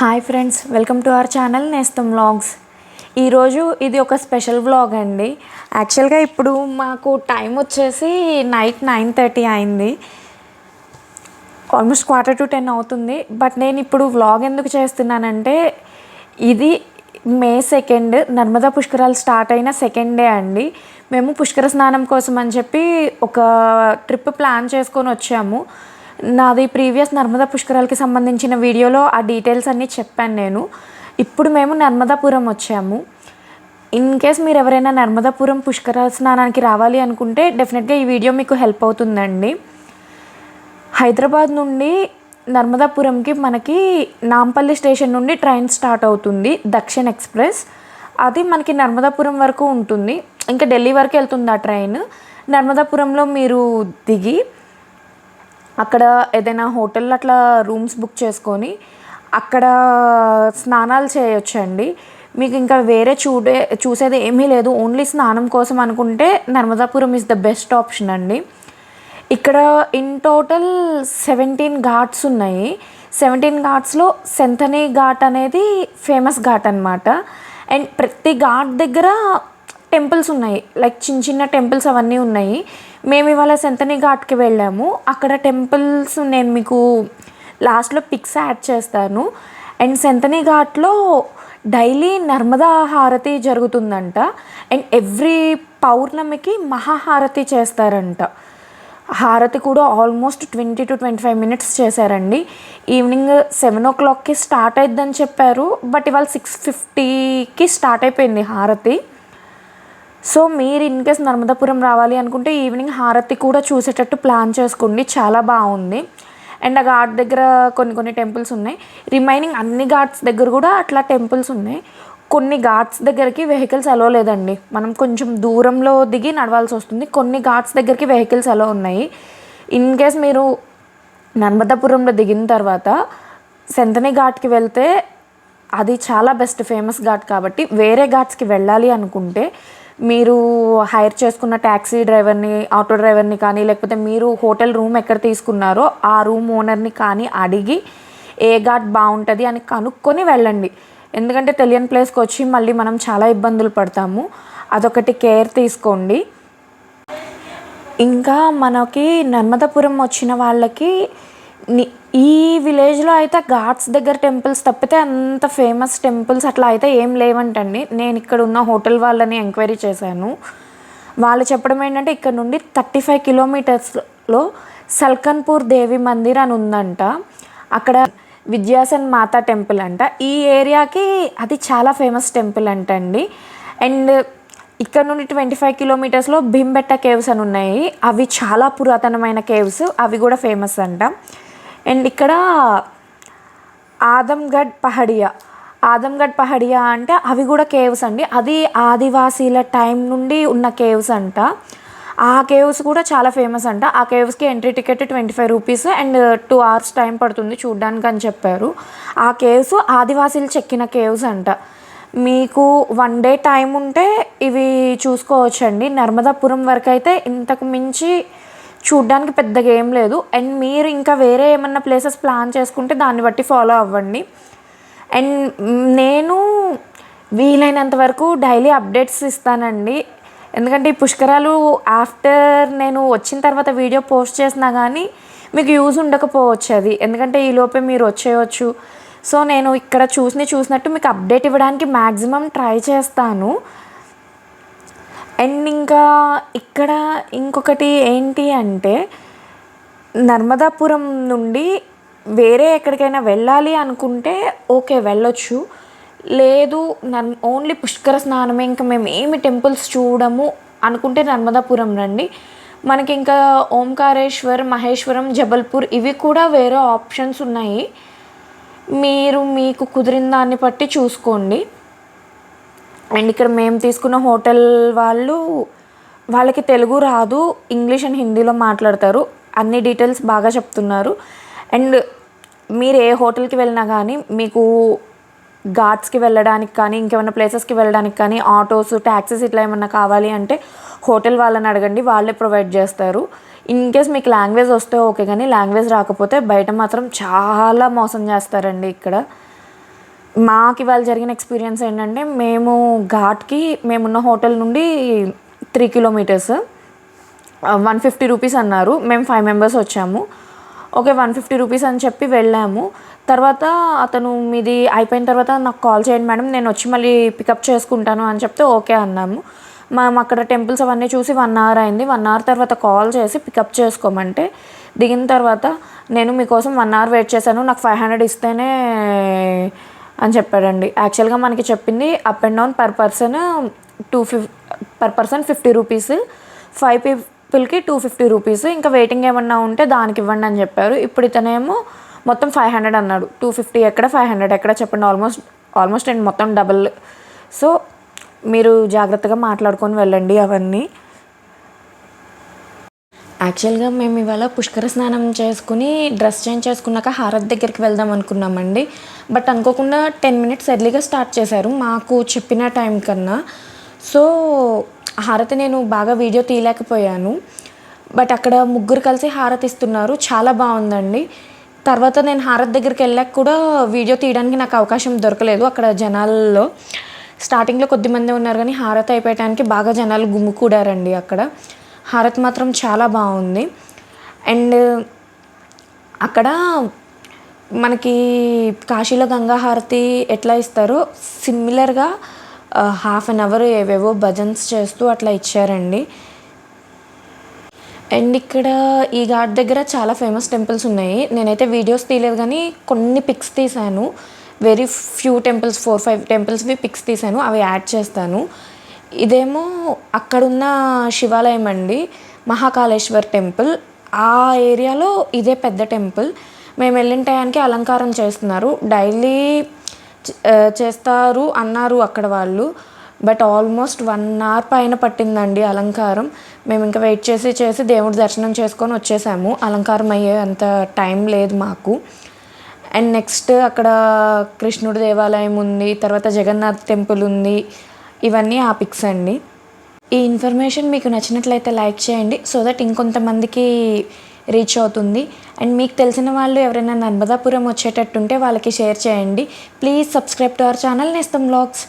Hi friends welcome to our channel Nestham vlogs. ఈరోజు ఇది ఒక స్పెషల్ వ్లాగ్ అండి. యాక్చువల్గా ఇప్పుడు మాకు టైం వచ్చేసి నైట్ నైన్ థర్టీ అయింది. ఆల్మోస్ట్ క్వార్టర్ టు టెన్ అవుతుంది. బట్ నేను ఇప్పుడు వ్లాగ్ ఎందుకు చేస్తున్నానంటే ఇది మే సెకండ్ నర్మదా పుష్కరాలు స్టార్ట్ అయిన సెకండ్ డే అండి. మేము పుష్కర స్నానం కోసం అని చెప్పి ఒక ట్రిప్ ప్లాన్ చేసుకొని వచ్చాము. నాది ప్రీవియస్ నర్మదా పుష్కరాలకి సంబంధించిన వీడియోలో ఆ డీటెయిల్స్ అన్నీ చెప్పాను నేను. ఇప్పుడు మేము నర్మదాపురం వచ్చాము. ఇన్ కేస్ మీరు ఎవరైనా నర్మదాపురం పుష్కర స్నానానికి రావాలి అనుకుంటే డెఫినెట్గా ఈ వీడియో మీకు హెల్ప్ అవుతుందండి. హైదరాబాద్ నుండి నర్మదాపురంకి మనకి నాంపల్లి స్టేషన్ నుండి ట్రైన్ స్టార్ట్ అవుతుంది దక్షిణ్ ఎక్స్ప్రెస్. అది మనకి నర్మదాపురం వరకు ఉంటుంది. ఇంకా ఢిల్లీ వరకు వెళ్తుంది ఆ ట్రైన్. నర్మదాపురంలో మీరు దిగి అక్కడ ఏదైనా హోటల్లో అట్లా రూమ్స్ బుక్ చేసుకొని అక్కడ స్నానాలు చేయొచ్చండి. మీకు ఇంకా వేరే చూడే చూసేది ఏమీ లేదు. ఓన్లీ స్నానం కోసం అనుకుంటే Narmadapuram is the best option అండి. ఇక్కడ ఇన్ టోటల్ సెవెంటీన్ ఘాట్స్ ఉన్నాయి. సెవెంటీన్ ఘాట్స్లో సెంతనీ ఘాట్ అనేది ఫేమస్ ఘాట్ అనమాట అండ్ ప్రతి ఘాట్ దగ్గర టెంపుల్స్ ఉన్నాయి. లైక్ చిన్న చిన్న టెంపుల్స్ అవన్నీ ఉన్నాయి. మేము ఇవాళ సెంతనీ ఘాట్కి వెళ్ళాము. అక్కడ టెంపుల్స్ నేను మీకు లాస్ట్లో పిక్స్ యాడ్ చేస్తాను. అండ్ సెంతనీ ఘాట్లో డైలీ నర్మదా హారతి జరుగుతుందంట. అండ్ ఎవ్రీ పౌర్ణమికి మహాహారతి చేస్తారంట. హారతి కూడా almost twenty to twenty five minutes చేశారండి. ఈవినింగ్ సెవెన్ ఓ క్లాక్కి స్టార్ట్ అయిద్దని చెప్పారు. బట్ ఇవాళ సిక్స్ ఫిఫ్టీకి స్టార్ట్ అయిపోయింది హారతి. సో మీరు ఇన్ కేస్ నర్మదాపురం రావాలి అనుకుంటే ఈవినింగ్ హారతి కూడా చూసేటట్టు ప్లాన్ చేసుకోండి. చాలా బాగుంది. అండ్ ఆ ఘాట్ దగ్గర కొన్ని కొన్ని టెంపుల్స్ ఉన్నాయి. రిమైనింగ్ అన్ని ఘాట్స్ దగ్గర కూడా అట్లా టెంపుల్స్ ఉన్నాయి. కొన్ని ఘాట్స్ దగ్గరికి వెహికల్స్ అలో లేదండి. మనం కొంచెం దూరంలో దిగి నడవాల్సి వస్తుంది. కొన్ని ఘాట్స్ దగ్గరికి వెహికల్స్ అలో ఉన్నాయి. ఇన్ కేస్ మీరు నర్మదాపురంలో దిగిన తర్వాత సెంతనీ ఘాట్కి వెళ్తే అది చాలా బెస్ట్ ఫేమస్ ఘాట్ కాబట్టి వేరే ఘాట్స్కి వెళ్ళాలి అనుకుంటే మీరు హైర్ చేసుకున్న ట్యాక్సీ డ్రైవర్ని ఆటో డ్రైవర్ని కానీ లేకపోతే మీరు హోటల్ రూమ్ ఎక్కడ తీసుకున్నారో ఆ రూమ్ ఓనర్ని కానీ అడిగి ఏ ఘాట్ బాగుంటుంది అని కనుక్కొని వెళ్ళండి. ఎందుకంటే తెలియని ప్లేస్కి వచ్చి మళ్ళీ మనం చాలా ఇబ్బందులు పడతాము. అదొకటి కేర్ తీసుకోండి. ఇంకా మనకి నర్మదాపురం వచ్చిన వాళ్ళకి ఈ విలేజ్లో అయితే ఘాట్స్ దగ్గర టెంపుల్స్ తప్పితే అంత ఫేమస్ టెంపుల్స్ అట్లా అయితే ఏం లేవంటండి. నేను ఇక్కడ ఉన్న హోటల్ వాళ్ళని ఎంక్వైరీ చేశాను. వాళ్ళు చెప్పడం ఏంటంటే ఇక్కడ నుండి థర్టీ ఫైవ్ కిలోమీటర్స్లో సల్కన్పూర్ దేవి మందిర్ అని ఉందంట. అక్కడ విద్యాసన్ మాతా టెంపుల్ అంట. ఈ ఏరియాకి అది చాలా ఫేమస్ టెంపుల్ అంటండి. అండ్ ఇక్కడ నుండి ట్వంటీ ఫైవ్ కిలోమీటర్స్లో భీంబెట్ట కేవ్స్ అని ఉన్నాయి. అవి చాలా పురాతనమైన కేవ్స్. అవి కూడా ఫేమస్ అంట. అండ్ ఇక్కడ ఆదంగఢ్ పహడియా. ఆదంగఢ్ పహడియా అంటే అవి కూడా కేవ్స్ అండి. అది ఆదివాసీల టైం నుండి ఉన్న కేవ్స్ అంట. ఆ కేవ్స్ కూడా చాలా ఫేమస్ అంట. ఆ కేవ్స్కి entry ticket twenty five rupees and two hours time పడుతుంది చూడ్డానికి అని చెప్పారు. ఆ కేవ్స్ ఆదివాసీలు చెక్కిన కేవ్స్ అంట. మీకు వన్ డే టైం ఉంటే ఇవి చూసుకోవచ్చండి. నర్మదాపురం వరకు అయితే ఇంతకు మించి చూడ్డానికి పెద్దగా ఏం లేదు. అండ్ మీరు ఇంకా వేరే ఏమన్నా ప్లేసెస్ ప్లాన్ చేసుకుంటే దాన్ని బట్టి ఫాలో అవ్వండి. అండ్ నేను వీలైనంత వరకు డైలీ అప్డేట్స్ ఇస్తానండి. ఎందుకంటే ఈ పుష్కరాలు ఆఫ్టర్ నేను వచ్చిన తర్వాత వీడియో పోస్ట్ చేసినా కానీ మీకు యూజ్ ఉండకపోవచ్చు అది. ఎందుకంటే ఈ లోపే మీరు వచ్చేయచ్చు. సో నేను ఇక్కడ చూసి చూసినట్టు మీకు అప్డేట్ ఇవ్వడానికి మ్యాక్సిమం ట్రై చేస్తాను. అండ్ ఇంకా ఇక్కడ ఇంకొకటి ఏంటి అంటే నర్మదాపురం నుండి వేరే ఎక్కడికైనా వెళ్ళాలి అనుకుంటే ఓకే వెళ్ళొచ్చు. లేదు నర్ ఓన్లీ పుష్కర స్నానమే. ఇంకా మేము ఏమి టెంపుల్స్ చూడము అనుకుంటే నర్మదాపురం రండి. మనకి ఇంకా ఓంకారేశ్వర్ మహేశ్వరం జబల్పూర్ ఇవి కూడా వేరే ఆప్షన్స్ ఉన్నాయి. మీరు మీకు కుదిరిన దాన్ని బట్టి చూసుకోండి. అండ్ ఇక్కడ మేము తీసుకున్న హోటల్ వాళ్ళు వాళ్ళకి తెలుగు రాదు ఇంగ్లీష్ అండ్ హిందీలో మాట్లాడతారు. అన్ని డీటెయిల్స్ బాగా చెప్తున్నారు. అండ్ మీరు ఏ హోటల్కి వెళ్ళినా కానీ మీకు ఘాట్స్కి వెళ్ళడానికి కానీ ఇంకేమైనా ప్లేసెస్కి వెళ్ళడానికి కానీ ఆటోస్ ట్యాక్సీస్ ఇట్లా ఏమన్నా కావాలి అంటే హోటల్ వాళ్ళని అడగండి వాళ్ళే ప్రొవైడ్ చేస్తారు. ఇన్ కేస్ మీకు లాంగ్వేజ్ వస్తే ఓకే కానీ లాంగ్వేజ్ రాకపోతే బయట మాత్రం చాలా మోసం చేస్తారండి ఇక్కడ. మాకు ఇవాళ జరిగిన ఎక్స్పీరియన్స్ ఏంటంటే మేము ఘాట్కి మేమున్న హోటల్ నుండి three kilometres one fifty rupees అన్నారు. మేము ఫైవ్ మెంబర్స్ వచ్చాము. ఓకే వన్ ఫిఫ్టీ రూపీస్ అని చెప్పి వెళ్ళాము. తర్వాత అతను మీది అయిపోయిన తర్వాత నాకు కాల్ చేయండి మేడం నేను వచ్చి మళ్ళీ పికప్ చేసుకుంటాను అని చెప్తే ఓకే అన్నాము. మేము అక్కడ టెంపుల్స్ అవన్నీ చూసి వన్ అవర్ అయింది. వన్ అవర్ తర్వాత కాల్ చేసి పికప్ చేసుకోమంటే దిగిన తర్వాత నేను మీకోసం వన్ అవర్ వెయిట్ చేశాను. నాకు ఫైవ్ హండ్రెడ్ ఇస్తేనే అని చెప్పాడండి. యాక్చువల్గా మనకి చెప్పింది up and down per person two fif per person fifty rupees five పీపుల్కి టూ ఫిఫ్టీ రూపీస్ ఇంకా వెయిటింగ్ ఏమన్నా ఉంటే దానికి ఇవ్వండి అని చెప్పారు. ఇప్పుడు ఇతనేమో మొత్తం ఫైవ్ హండ్రెడ్ అన్నాడు. టూ ఫిఫ్టీ ఎక్కడ ఫైవ్ హండ్రెడ్ ఎక్కడ చెప్పండి. ఆల్మోస్ట్ ఆల్మోస్ట్ అండ్ మొత్తం డబల్ సో మీరు జాగ్రత్తగా మాట్లాడుకొని వెళ్ళండి అవన్నీ. యాక్చువల్గా మేము ఇవాళ పుష్కర స్నానం చేసుకుని డ్రెస్ చేంజ్ చేసుకున్నాక హారత్ దగ్గరికి వెళ్దాం అనుకున్నామండి. బట్ అనుకోకుండా టెన్ మినిట్స్ ఎర్లీగా స్టార్ట్ చేశారు మాకు చెప్పిన టైం కన్నా. సో హారతి నేను బాగా వీడియో తీయలేకపోయాను. బట్ అక్కడ ముగ్గురు కలిసి హారతి ఇస్తున్నారు. చాలా బాగుందండి. తర్వాత నేను హారత్ దగ్గరికి వెళ్ళాక కూడా వీడియో తీయడానికి నాకు అవకాశం దొరకలేదు అక్కడ జనాల్లో. స్టార్టింగ్లో కొద్దిమంది ఉన్నారు కానీ హారతి అయిపోయటానికి బాగా జనాలు గుమ్ముకూడారండి అక్కడ. హారతి మాత్రం చాలా బాగుంది. అండ్ అక్కడ మనకి కాశీలో గంగా హారతి ఎట్లా ఇస్తారో? సిమిలర్గా హాఫ్ అన్ అవర్ ఏవేవో భజన్స్ చేస్తూ అట్లా ఇచ్చారండి. అండ్ ఇక్కడ ఈ ఘాట్ దగ్గర చాలా ఫేమస్ టెంపుల్స్ ఉన్నాయి. నేనైతే వీడియోస్ తీయలేదు కానీ కొన్ని పిక్స్ తీశాను. Very few temples four five టెంపుల్స్వి pics తీశాను. అవి యాడ్ చేస్తాను. ఇదేమో అక్కడున్న శివాలయం అండి మహాకాళేశ్వర్ టెంపుల్. ఆ ఏరియాలో ఇదే పెద్ద టెంపుల్. మేము వెళ్ళిన టయానికి అలంకారం చేస్తున్నారు. డైలీ చేస్తారు అన్నారు అక్కడ వాళ్ళు. బట్ ఆల్మోస్ట్ వన్ అవర్ పైన పట్టిందండి అలంకారం. మేము ఇంకా వెయిట్ చేసి చేసి దేవుడి దర్శనం చేసుకొని వచ్చేసాము. అలంకారం అయ్యే అంత టైం లేదు మాకు. అండ్ నెక్స్ట్ అక్కడ కృష్ణుడి దేవాలయం ఉంది తర్వాత జగన్నాథ్ టెంపుల్ ఉంది. ఇవన్నీ ఆ పిక్స్ అండి ఈ ఇన్ఫర్మేషన్ మీకు నచ్చినట్లయితే లైక్ చేయండి సో దట్ ఇంకొంతమందికి రీచ్ అవుతుంది. అండ్ మీకు తెలిసిన వాళ్ళు ఎవరైనా నర్మదాపురం వచ్చేటట్టుంటే వాళ్ళకి షేర్ చేయండి. Please subscribe to our channel Nestham blogs.